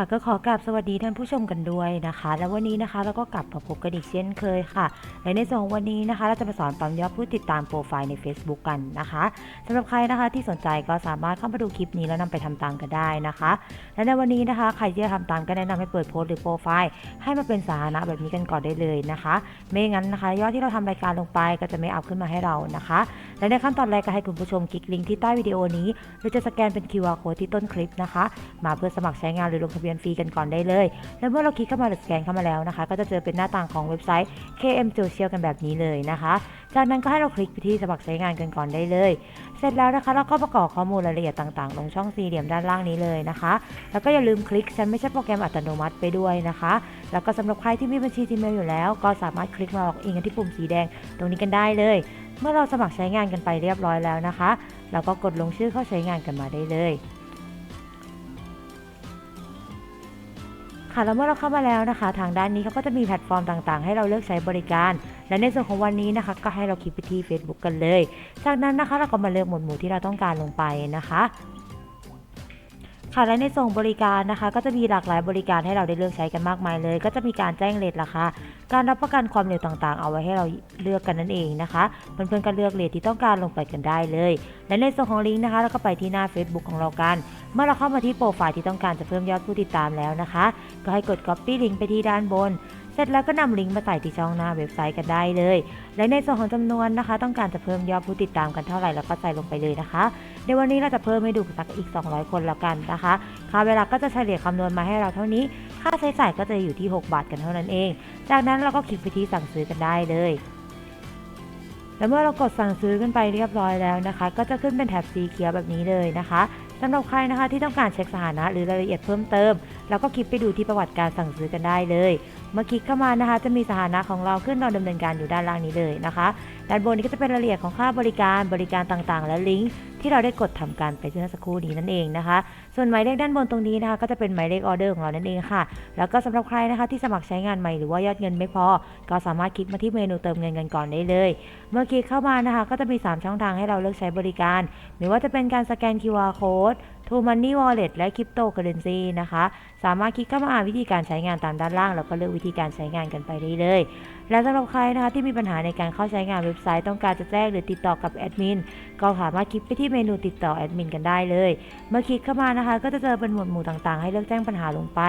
ค่ะก็ขอกราบสวัสดีท่านผู้ชมกันด้วยนะคะ แล้ววันนี้นะคะเราก็กลับมาพบกันอีกเช่นเคยค่ะ และในส่วนของวันนี้นะคะ เราจะมาสอนปั๊มยอดผู้ติดตามโปรไฟล์ใน Facebook กันนะคะสำหรับใครนะคะที่สนใจก็สามารถเข้ามาดูคลิปนี้แล้วนำไปทำตามกันได้นะคะ และในวันนี้นะคะ ใครที่จะทำตามก็แนะนำให้เปิดโพสต์หรือโปรไฟล์ให้มาเป็นสาธารณะแบบนี้กันก่อนได้เลยนะคะ ไม่งั้นนะคะ ยอดที่เราทำรายการลงไปก็จะไม่อัพขึ้นมาให้เรานะคะ และในขั้นตอนแรกก็ให้คุณผู้ชมคลิกลิงก์ที่ใต้วิดีโอนี้หรือจะสแกนเป็น QR code ที่ต้นคลิปนะคะ มาเพื่อสมัครใช้งานหรือลงทะเบียนียนฟรีกันก่อนได้เลย และเมื่อเราคลิกเข้ามาหรือสแกนเข้ามาแล้วนะคะ ก็จะเจอเป็นหน้าต่างของเว็บไซต์ KM Social กันแบบนี้เลยนะคะ จากนั้นก็ให้เราคลิกไปที่สมัครใช้งานกันก่อนได้เลย เสร็จแล้วนะคะเราก็ประกอบข้อมูลรายละเอียดต่างๆ ลงช่องสี่เหลี่ยมด้านล่างนี้เลยนะคะ แล้วก็อย่าลืมคลิกฉันไม่ใช่โปรแกรมอัตโนมัติไปด้วยนะคะ แล้วก็สำหรับใครที่มีบัญชี Gmail อยู่แล้ว ก็สามารถคลิกมาล็อกอินกันที่ปุ่มสีแดงตรงนี้กันได้เลย เมื่อเราสมัครใช้งานกันไปเรียบร้อยแล้วนะคะ เราก็กดลงชื่อเข้าใช้งานกันมาได้เลย แล้วเมื่อเราเข้ามาแล้วนะคะ ทางด้านนี้เขาก็จะมีแพลตฟอร์มต่างๆ ให้เราเลือกใช้บริการ และในส่วนของวันนี้นะคะ ก็ให้เราคลิกไปที่ Facebook กันเลย จากนั้นนะคะเราก็มาเลือกหมวดหมู่ที่เราต้องการลงไปนะคะ ค่ะและในส่งบริการนะคะ ก็จะมีหลากหลายบริการให้เราได้เลือกใช้กันมากมายเลย ก็จะมีการแจ้งเลทราคาการรับประกันความเร็วต่างๆ เอาไว้ให้เราเลือกกันนั่นเองนะคะเพื่อนๆก็เลือกเลทที่ต้องการลงไปกันได้เลย และในส่วนของลิงก์นะคะเราก็ไปที่หน้า Facebook ของเรากัน เมื่อเราเข้ามาที่โปรไฟล์ที่ต้องการจะเพิ่มยอดผู้ติดตามแล้วนะคะ ก็ให้กด Copy ลิงก์ไปที่ด้านบน สร็จแล้วก็นำลิงก์มาใส่ที่ช่องหน้าเว็บไซต์กันได้เลย และในส่วนของจำนวนนะคะ ต้องการจะเพิ่มยอดผู้ติดตามกันเท่าไหร่แล้วก็ใส่ลงไปเลยนะคะในวันนี้เราจะเพิ่มให้ดูสักอีก 200 คนแล้วกันนะคะค่าเวลาก็จะเฉลี่ยคำนวณมาให้เราเท่านี้ ค่าใช้จ่ายก็จะอยู่ที่ 6 บาทกันเท่านั้นเอง จากนั้นเราก็คลิกไปที่สั่งซื้อกันได้เลยแล้วเมื่อเรากดสั่งซื้อกันไปเรียบร้อยแล้วนะคะ ก็จะขึ้นเป็นแถบสีเขียวแบบนี้เลยนะคะ สำหรับใครนะคะที่ต้องการเช็คสถานะหรือรายละเอียดเพิ่มเติม แล้วก็คลิกไปดูที่ประวัติการสั่งซื้อกันได้เลย เมื่อคลิกเข้ามานะคะ จะมีสถานะของเราขึ้นเราดำเนินการอยู่ด้านล่างนี้เลยนะคะ ด้านบนนี้ก็จะเป็นรายละเอียดของค่าบริการบริการต่างๆ และลิงก์ที่เราได้กดทำการไปเมื่อสักครู่นี้นั่นเองนะคะ ส่วนหมายเลขด้านบนตรงนี้นะคะ ก็จะเป็นหมายเลขออเดอร์ของเรานั่นเองค่ะ แล้วก็สำหรับใครนะคะที่สมัครใช้งานใหม่หรือว่ายอดเงินไม่พอ ก็สามารถคลิกมาที่เมนูเติมเงินกันก่อนได้เลย เมื่อคลิกเข้ามานะคะ ก็จะมี 3 ช่องทางให้เราเลือกใช้บริการไม่ว่าจะเป็นการสแกน QR code t o Money Wallet และ Cryptocurrency นะคะสามารถคลิกเข้ามาอ่านวิธีการใช้งานตามด้านล่าง แล้วก็เลือกวิธีการใช้งานกันไปได้เลย และสำหรับใครนะคะที่มีปัญหาในการเข้าใช้งานเว็บไซต์ต้องการจะแจ้งหรือติดต่อกับแอดมินก็สามารถคลิกไปที่เมนูติดต่อแอดมินกันได้เลย เมื่อคลิกเข้ามานะคะ ก็จะเจอเป็นหมวดหมู่ต่างๆ ให้เลือกแจ้งปัญหาลงไป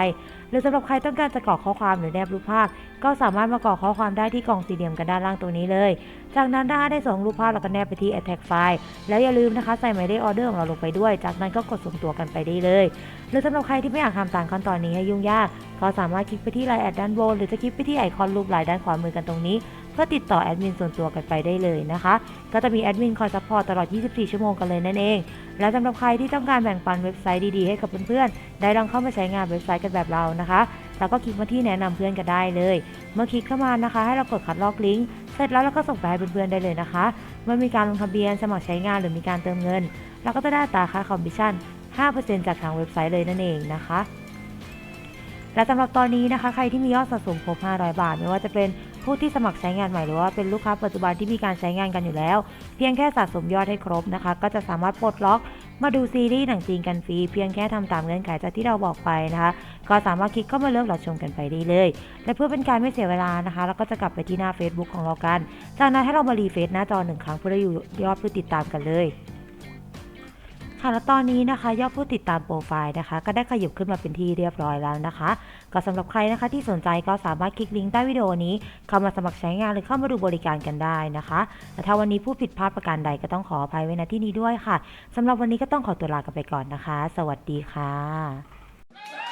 หรือสำหรับใครต้องการจะกรอกข้อความหรือแนบรูปภาพ ก็สามารถมากรอกข้อความได้ที่กล่องสี่เหลี่ยมกันด้านล่างตัวนี้เลย จากนั้นด้าได้ส่งรูปภาพเราก็แนบไปที่ attach file แล้วอย่าลืมนะคะใส่หมายเลขออเดอร์ของเราลงไปด้วย จากนั้นก็กดส่งตัวกันไปได้เลย หรือสำหรับใครที่ไม่อยากทำตามขั้นตอนนี้ให้ยุ่งยาก ก็สามารถคลิกไปที่ไลน์แอดด้านบนหรือจะคลิกไปที่ไอคอนรูปไลน์ด้านขวามือกันตรงนี้ เพื่อติดต่อแอดมินส่วนตัวกันไปได้เลยนะคะ ก็จะมีแอดมินคอยซัพพอร์ตตลอด 24 ชั่วโมงกันเลยนั่นเอง และสำหรับใครที่ต้องการแบ่งปันเว็บไซต์ดีๆให้กับเพื่อนๆ ได้ลองเข้ามาใช้งานเว็บไซต์กันแบบเรานะคะแล้วก็คลิกมาที่แนะนำเพื่อนกันได้เลย เมื่อคลิกเข้ามานะคะ ให้เรากดคัดลอกลิงก์ เสร็จแล้วเราก็ส่งไปให้เพื่อนๆได้เลยนะคะ เมื่อมีการลงทะเบียนสมัครใช้งานหรือมีการเติมเงิน เราก็จะได้ตาค่าคอมมิชชั่น 5%จากทางเว็บไซต์เลยนั่นเองนะคะ และสำหรับตอนนี้นะคะ ใครที่มียอดสะสมครบ500 บาท ไม่ว่าจะเป็นผู้ที่สมัครใช้งานใหม่หรือว่าเป็นลูกค้าปัจจุบันที่มีการใช้งานกันอยู่แล้ว เพียงแค่สะสมยอดให้ครบนะคะ ก็จะสามารถปลดล็อกมาดูซีรีส์หนังจีนกันฟรีเพียงแค่ทำตามเงื่อนไขจากที่เราบอกไปนะคะ ก็สามารถคลิกเข้ามาเลือกรับชมกันไปได้เลย และเพื่อเป็นการไม่เสียเวลานะคะเราก็จะกลับไปที่หน้า Facebook ของเรากัน จากนั้นให้เรามารีเฟซหน้าจอหนึ่งครั้งเพื่ออยู่ยอดผู้ติดตามกันเลย ค่ะแล้วตอนนี้นะคะ ยอดผู้ติดตามโปรไฟล์นะคะ ก็ได้ขยับขึ้นมาเป็นที่เรียบร้อยแล้วนะคะ ก็สำหรับใครนะคะที่สนใจก็สามารถคลิกลิงก์ใต้วิดีโอนี้ เข้ามาสมัครใช้งานหรือเข้ามาดูบริการกันได้นะคะแต่ถ้าวันนี้ผู้ผิดพลาดประการใดก็ต้องขออภัยไว้ณที่นี้ด้วยค่ะสำหรับวันนี้ก็ต้องขอตัวลากันไปก่อนนะคะ สวัสดีค่ะ